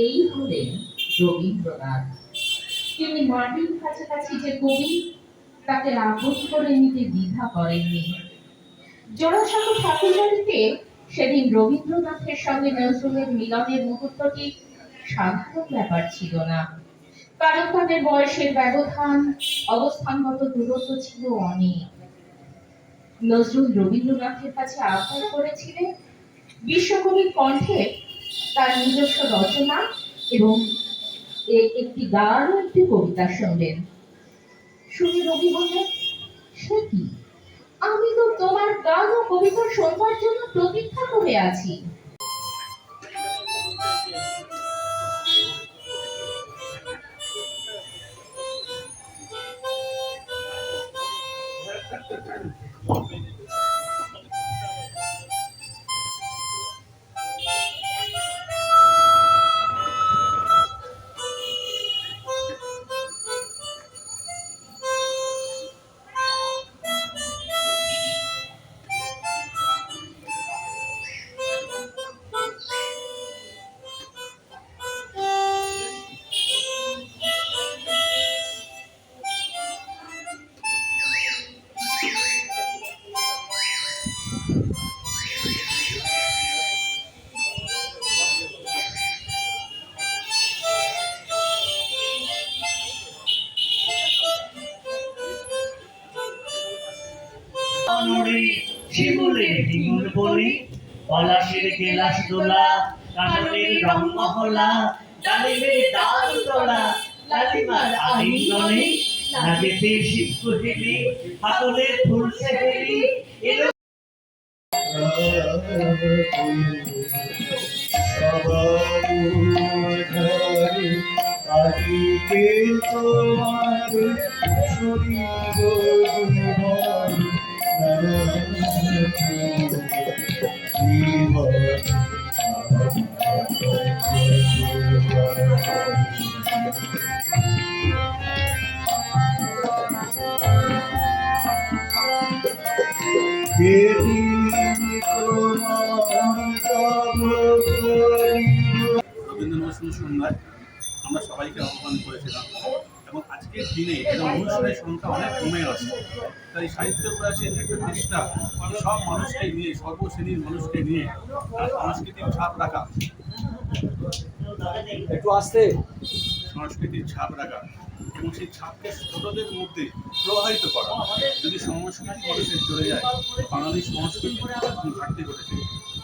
এই রবীন্দ্রনাথ তিনি কাছাকাছি যে কবি, তাকে করে নিতে দ্বিধা করেননি। সেদিন রবীন্দ্রনাথের সঙ্গে নজরুলের মিলনের মুহূর্তটি সাধারণ ব্যাপার ছিল না। কারণ তাদের বয়সের ব্যবধান, অবস্থানগত দূরত্ব ছিল অনেক। নজরুল রবীন্দ্রনাথের কাছে আহ্বান করেছিলেন বিশ্বকবির কণ্ঠে তার নিজস্ব রচনা এবং একটি গান একটি কবিতা শুনবেন শুনে রবি বললেন, সে কি? আমি তো তোমার গান ও কবিতা শোনবার জন্য প্রতীক্ষা করে আছি। অনরে শিমুলের ডিঙুর বলি, পলাশের গেলাস দোলা, কাননের রং মহলা ডালিমের ডাল তোলা লালিমার আহিঙ্গনে নাগেতে শিব কুহিলি পাগলের ফুল সেহেলি এলো তোমার শরীর রবীন্দ্র নজরুল সন্ধ্যায় আমরা সবাইকে আহ্বান করেছিলাম। এবং আজকের দিনে অনুষ্ঠানের সংখ্যা অনেক কমে আসে তাই সাহিত্য প্রয়াসের একটা চেষ্টা সব মানুষকে নিয়ে সর্বশ্রেণীর মানুষকে নিয়ে তার সাংস্কৃতিক ছাপ রাখা। একটু আসতে। সংস্কৃতির ছাপ রাখা এবং সেই ছাপকে ছোটদের মধ্যে প্রবাহিত করা। যদি সংস্কৃতি মানুষের চলে যায় বাঙালি সংস্কৃতি ঘাটতি ঘটেছে?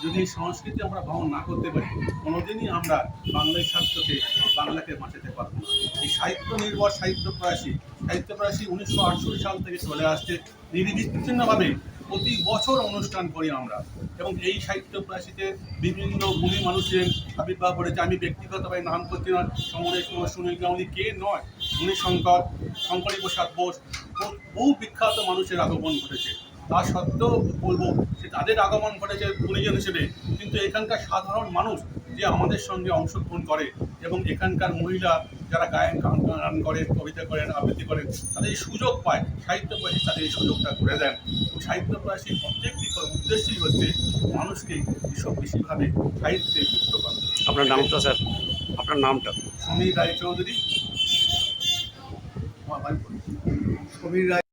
যদি এই সংস্কৃতি আমরা বহন না করতে পারি, কোনোদিনই আমরা বাংলার স্বার্থকে বাংলাকে বাঁচাতে পারব না। এই সাহিত্য নির্ভর, সাহিত্য প্রয়াসী সাহিত্য প্রয়াসী উনিশশো আটষট্টি সাল থেকে চলে আসছে। নির্বিচ্ছিন্নভাবে প্রতি বছর অনুষ্ঠান করি আমরা। এবং এই সাহিত্য প্রয়াসীতে বিভিন্ন গুণী মানুষের আবির্ভাব করেছে আমি ব্যক্তিগতভাবে নাম করছি না, সমরেশ কুমার, সুনীল গাঙ্গুলি, কে নয়, উনি শঙ্কর, শঙ্করী প্রসাদ বোস, বহু বিখ্যাত মানুষের আগমন ঘটেছে। তা সত্ত্বেও বলব যে তাদের আগমন ঘটেছে গুণীজন হিসেবে। কিন্তু এখানকার সাধারণ মানুষ যে আমাদের সঙ্গে অংশগ্রহণ করে এবং এখানকার মহিলা যারা গায়ন গান গান করেন কবিতা করেন আবৃত্তি করেন তাদের এই সুযোগ পায় সাহিত্য প্রয়াসী তাদের এই সুযোগটা করে দেন। এবং সাহিত্য প্রয়াসীর অবজেক্টিভ উদ্দেশ্যই হচ্ছে মানুষকে এসব বেশিভাবে সাহিত্যে যুক্ত করা। আপনার নামটা স্যার? আপনার নামটা? সমীর রায়চৌধুরী। আমার ভাই সমীর রায়